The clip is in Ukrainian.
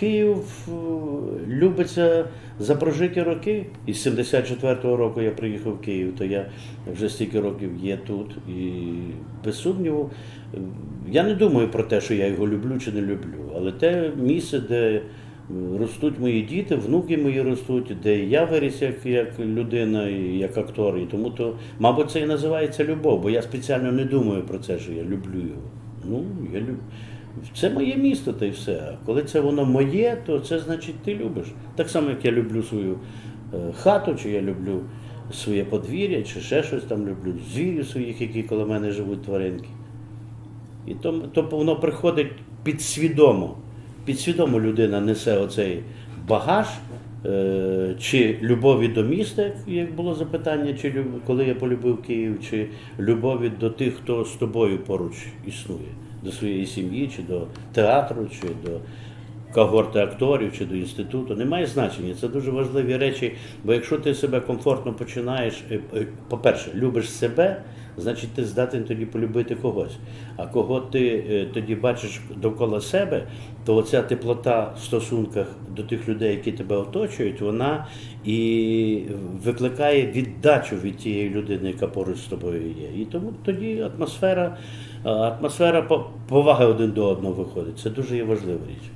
Київ е, любиться за прожиті роки. Із 74-го року я приїхав в Київ, то я вже стільки років є тут. І без сумніву, я не думаю про те, що я його люблю чи не люблю, але те місце, де ростуть мої діти, внуки мої ростуть, де я виріс як, як людина, і як актор. І тому то, мабуть, це і називається любов, бо я спеціально не думаю про це, що я люблю його. Ну, я люблю. Це моє місто, та й все. А коли це воно моє, то це значить ти любиш. Так само, як я люблю свою е, хату, чи я люблю своє подвір'я, чи ще щось там люблю, звірів своїх, які коло мене живуть тваринки. І то, то воно приходить підсвідомо. Підсвідомо людина несе оцей багаж, е, чи любові до міста, як- було запитання, чи коли я полюбив Київ, чи любові до тих, хто з тобою поруч існує, до своєї сім'ї, чи до театру, чи до когорти акторів, чи до інституту. Немає значення. Це дуже важливі речі, бо якщо ти себе комфортно починаєш, е, е, по-перше, любиш себе, значить ти здатен тоді полюбити когось. А кого ти е, тоді бачиш довкола себе, то оця теплота в стосунках до тих людей, які тебе оточують, вона і викликає віддачу від тієї людини, яка поруч з тобою є. І тому тоді атмосфера, атмосфера поваги один до одного виходить. Це дуже є важлива річ.